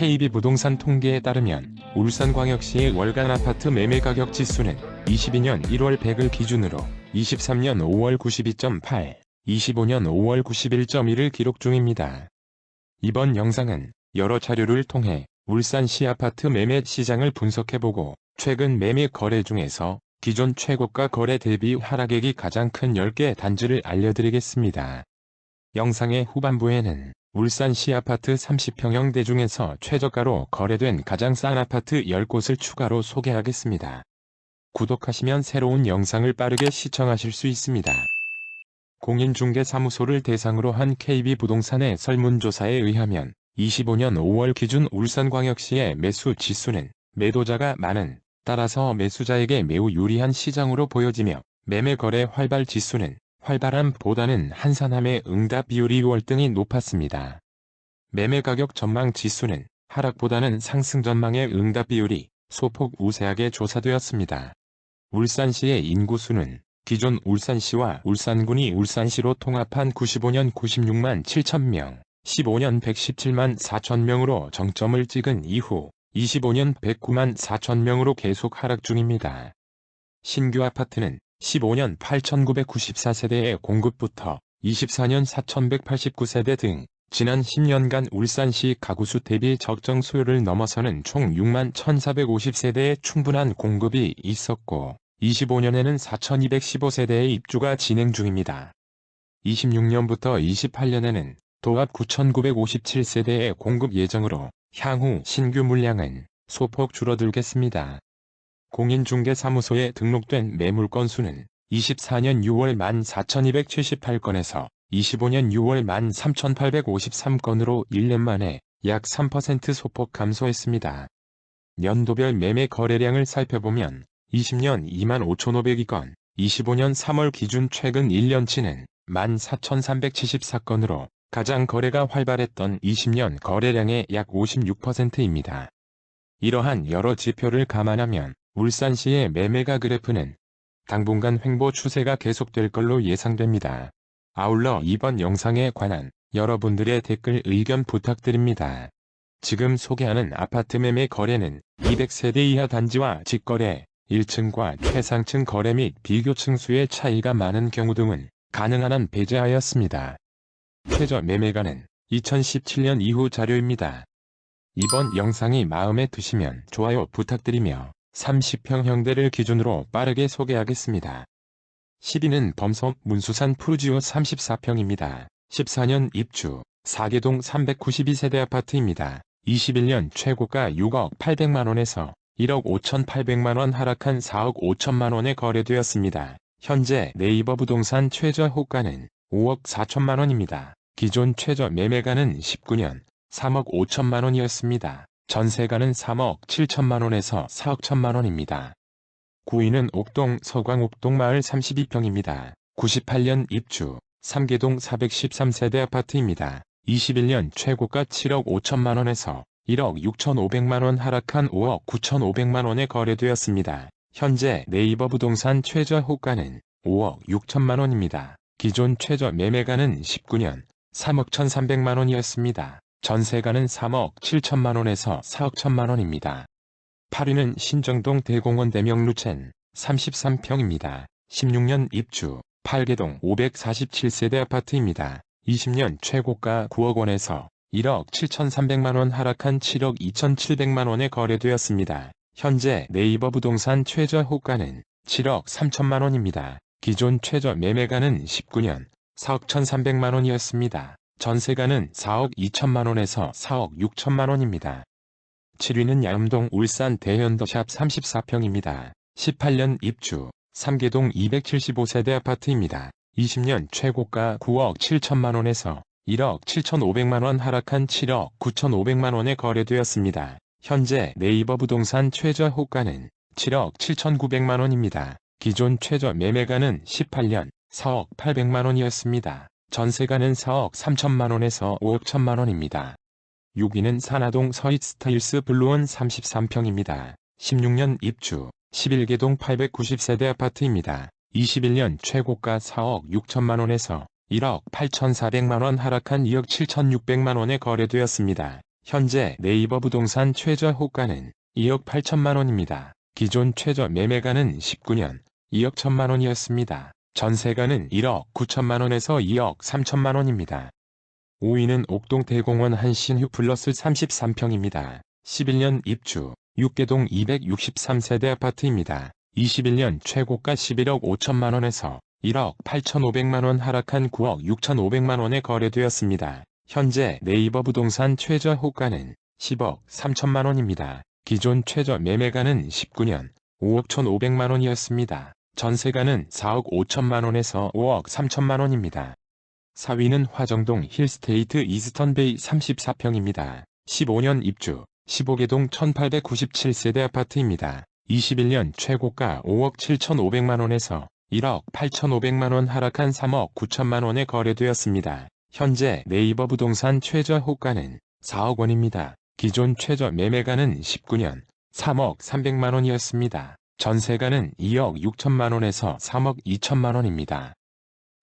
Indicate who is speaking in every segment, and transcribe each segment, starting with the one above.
Speaker 1: KB부동산 통계에 따르면 울산광역시의 월간 아파트 매매 가격 지수는 22년 1월 100을 기준으로 23년 5월 92.8, 25년 5월 91.1을 기록 중입니다. 이번 영상은 여러 자료를 통해 울산시 아파트 매매 시장을 분석해보고 최근 매매 거래 중에서 기존 최고가 거래 대비 하락액이 가장 큰 10개 단지를 알려드리겠습니다. 영상의 후반부에는 울산시 아파트 30평형 대 중에서 최저가로 거래된 가장 싼 아파트 10곳을 추가로 소개하겠습니다. 구독하시면 새로운 영상을 빠르게 시청하실 수 있습니다. 공인중개사무소를 대상으로 한 KB부동산의 설문조사에 의하면 25년 5월 기준 울산광역시의 매수 지수는 매도자가 많은 따라서 매수자에게 매우 유리한 시장으로 보여지며 매매 거래 활발 지수는 활발함보다는 한산함의 응답 비율이 월등히 높았습니다. 매매 가격 전망 지수는 하락보다는 상승 전망의 응답 비율이 소폭 우세하게 조사되었습니다. 울산시의 인구수는 기존 울산시와 울산군이 울산시로 통합한 95년 96만 7천 명, 15년 117만 4천 명으로 정점을 찍은 이후 25년 109만 4천 명으로 계속 하락 중입니다. 신규 아파트는 15년 8,994세대의 공급부터 24년 4,189세대 등 지난 10년간 울산시 가구수 대비 적정 수요를 넘어서는 총 6만 1,450세대의 충분한 공급이 있었고 25년에는 4,215세대의 입주가 진행 중입니다. 26년부터 28년에는 도합 9,957세대의 공급 예정으로 향후 신규 물량은 소폭 줄어들겠습니다. 공인중개사무소에 등록된 매물 건수는 24년 6월 14,278건에서 25년 6월 13,853건으로 1년 만에 약 3% 소폭 감소했습니다. 연도별 매매 거래량을 살펴보면 20년 25,502건, 25년 3월 기준 최근 1년치는 14,374건으로 가장 거래가 활발했던 20년 거래량의 약 56%입니다. 이러한 여러 지표를 감안하면 울산시의 매매가 그래프는 당분간 횡보 추세가 계속될 걸로 예상됩니다. 아울러 이번 영상에 관한 여러분들의 댓글 의견 부탁드립니다. 지금 소개하는 아파트 매매 거래는 200세대 이하 단지와 직거래, 1층과 최상층 거래 및 비교층 수의 차이가 많은 경우 등은 가능한 한 배제하였습니다. 최저 매매가는 2017년 이후 자료입니다. 이번 영상이 마음에 드시면 좋아요 부탁드리며 30평 형대를 기준으로 빠르게 소개하겠습니다. 12는 범섬 문수산 푸르지오 34평입니다. 14년 입주, 4개동 392세대 아파트입니다. 21년 최고가 6억 800만원에서 1억 5,800만원 하락한 4억 5천만원에 거래되었습니다. 현재 네이버 부동산 최저 호가는 5억 4천만원입니다. 기존 최저 매매가는 19년 3억 5천만원이었습니다. 전세가는 3억 7천만 원에서 4억 천만 원입니다. 9위는 옥동 서광 옥동 마을 32평입니다. 98년 입주, 3개동 413세대 아파트입니다. 21년 최고가 7억 5천만 원에서 1억 6천5백만원 하락한 5억 9천5백만원에 거래되었습니다. 현재 네이버 부동산 최저 호가는 5억 6천만 원입니다. 기존 최저 매매가는 19년 3억 1,300만 원이었습니다. 전세가는 3억 7천만 원에서 4억 천만 원입니다. 8위는 신정동 대공원 대명 루첸 33평입니다. 16년 입주 8개동 547세대 아파트입니다. 20년 최고가 9억 원에서 1억 7,300만 원 하락한 7억 2,700만 원에 거래되었습니다. 현재 네이버 부동산 최저 호가는 7억 3천만 원입니다. 기존 최저 매매가는 19년 4억 1,300만 원이었습니다. 전세가는 4억 2천만 원에서 4억 6천만 원입니다. 7위는 양동 울산 대현더샵 34평입니다. 18년 입주, 3개동 275세대 아파트입니다. 20년 최고가 9억 7천만 원에서 1억 7천5백만원 하락한 7억 9천5백만원에 거래되었습니다. 현재 네이버 부동산 최저 호가는 7억 7천9백만원입니다. 기존 최저 매매가는 18년 4억 8백만원이었습니다. 전세가는 4억 3천만 원에서 5억 천만 원입니다. 6위는 산하동 서잇스타일스 블루원 33평입니다. 16년 입주, 11개동 890세대 아파트입니다. 21년 최고가 4억 6천만 원에서 1억 8,400만 원 하락한 2억 7,600만 원에 거래되었습니다. 현재 네이버 부동산 최저 호가는 2억 8천만 원입니다. 기존 최저 매매가는 19년 2억 1천만 원이었습니다. 전세가는 1억 9천만 원에서 2억 3천만 원입니다. 5위는 옥동 대공원 한신휴 플러스 33평입니다. 11년 입주 6개동 263세대 아파트입니다. 21년 최고가 11억 5천만 원에서 1억 8천5백만 원 하락한 9억 6천5백만 원에 거래되었습니다. 현재 네이버 부동산 최저 호가는 10억 3천만 원입니다. 기존 최저 매매가는 19년 5억 1천5백만 원이었습니다. 전세가는 4억 5천만 원에서 5억 3천만 원입니다. 4위는 화정동 힐스테이트 이스턴베이 34평입니다. 15년 입주 15개동 1897세대 아파트입니다. 21년 최고가 5억 7천5백만 원에서 1억 8천5백만 원 하락한 3억 9천만 원에 거래되었습니다. 현재 네이버 부동산 최저 호가는 4억 원입니다. 기존 최저 매매가는 19년 3억 3백만 원이었습니다. 전세가는 2억 6천만 원에서 3억 2천만 원입니다.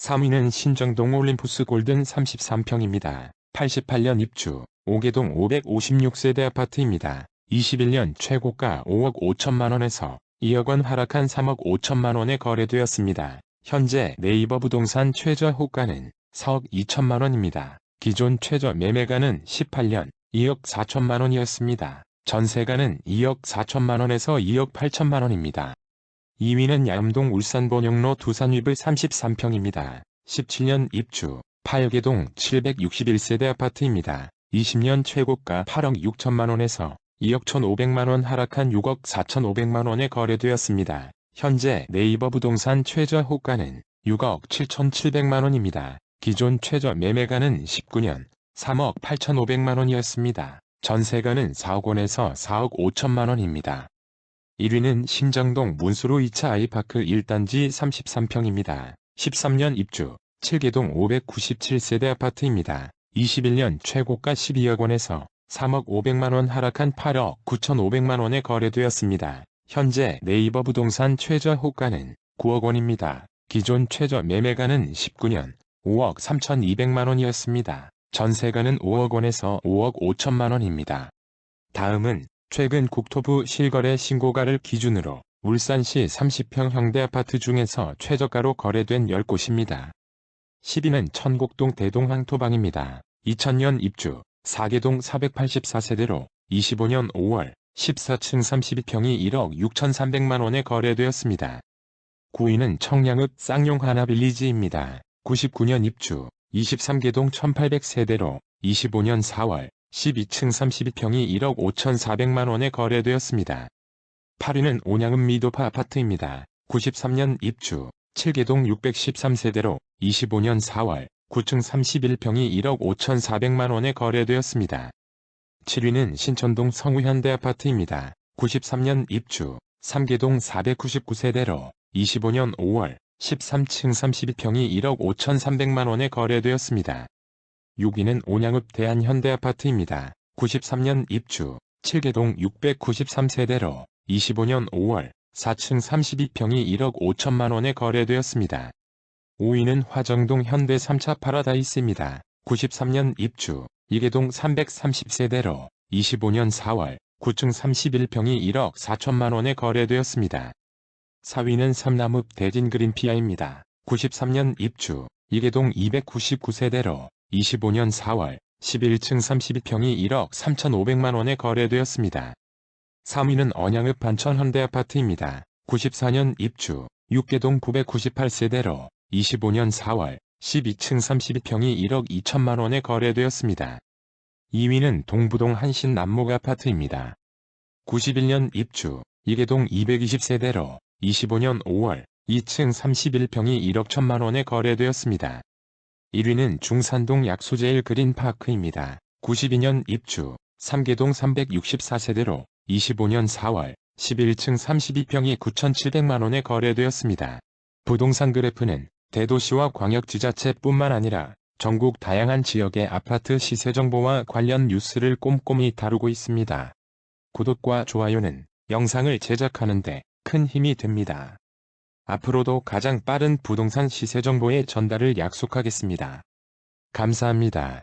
Speaker 1: 3위는 신정동 올림푸스 골든 33평입니다. 88년 입주 5개동 556세대 아파트입니다. 21년 최고가 5억 5천만 원에서 2억 원 하락한 3억 5천만 원에 거래되었습니다. 현재 네이버 부동산 최저 호가는 4억 2천만 원입니다. 기존 최저 매매가는 18년 2억 4천만 원이었습니다. 전세가는 2억 4천만 원에서 2억 8천만 원입니다. 2위는 양동 울산 bon용로 두산 위브 33평입니다. 17년 입주 8개동 761세대 아파트입니다. 20년 최고가 8억 6천만 원에서 2억 1,500만 원 하락한 6억 4,500만 원에 거래되었습니다. 현재 네이버 부동산 최저 호가는 6억 7,700만 원입니다. 기존 최저 매매가는 19년 3억 8,500만 원이었습니다. 전세가는 4억 원에서 4억 5천만 원입니다. 1위는 신정동 문수로 2차 아이파크 1단지 33평입니다. 13년 입주 7개동 597세대 아파트입니다. 21년 최고가 12억 원에서 3억 5백만 원 하락한 8억 9천5백만 원에 거래되었습니다. 현재 네이버 부동산 최저 호가는 9억 원입니다. 기존 최저 매매가는 19년 5억 3천2백만 원이었습니다. 전세가는 5억 원에서 5억 5천만 원입니다. 다음은 최근 국토부 실거래 신고가를 기준으로 울산시 30평 형대 아파트 중에서 최저가로 거래된 10곳입니다. 10위는 천곡동 대동항토방입니다. 2000년 입주 4개동 484세대로 25년 5월 14층 32평이 1억 6,300만 원에 거래되었습니다. 9위는 청량읍 쌍용 하나빌리지입니다. 99년 입주 23개동 1800세대로 25년 4월 12층 32평이 1억 5,400만 원에 거래되었습니다. 8위는 온양읍 미도파 아파트입니다. 93년 입주 7개동 613세대로 25년 4월 9층 31평이 1억 5,400만 원에 거래되었습니다. 7위는 신천동 성우현대 아파트입니다. 93년 입주 3개동 499세대로 25년 5월 13층 32평이 1억 5,300만 원에 거래되었습니다. 6위는 온양읍 대한현대아파트입니다. 93년 입주 7개동 693세대로 25년 5월 4층 32평이 1억 5천만 원에 거래되었습니다. 5위는 화정동 현대 3차 파라다이스입니다. 93년 입주 2개동 330세대로 25년 4월 9층 31평이 1억 4천만 원에 거래되었습니다. 4위는 삼남읍 대진 그린피아입니다. 93년 입주 2개동 299세대로 25년 4월 11층 32평이 1억 3,500만 원에 거래되었습니다. 3위는 언양읍 반천 현대아파트입니다. 94년 입주 6개동 998세대로 25년 4월 12층 32평이 1억 2천만 원에 거래되었습니다. 2위는 동부동 한신 남목 아파트입니다. 91년 입주 2개동 220세대로 25년 5월 2층 31평이 1억 1천만 원에 거래되었습니다. 1위는 중산동 약수제일 그린파크입니다. 92년 입주 3개동 364세대로 25년 4월 11층 32평이 9,700만 원에 거래되었습니다. 부동산 그래프는 대도시와 광역지자체뿐만 아니라 전국 다양한 지역의 아파트 시세 정보와 관련 뉴스를 꼼꼼히 다루고 있습니다. 구독과 좋아요는 영상을 제작하는데 큰 힘이 됩니다. 앞으로도 가장 빠른 부동산 시세 정보의 전달을 약속하겠습니다. 감사합니다.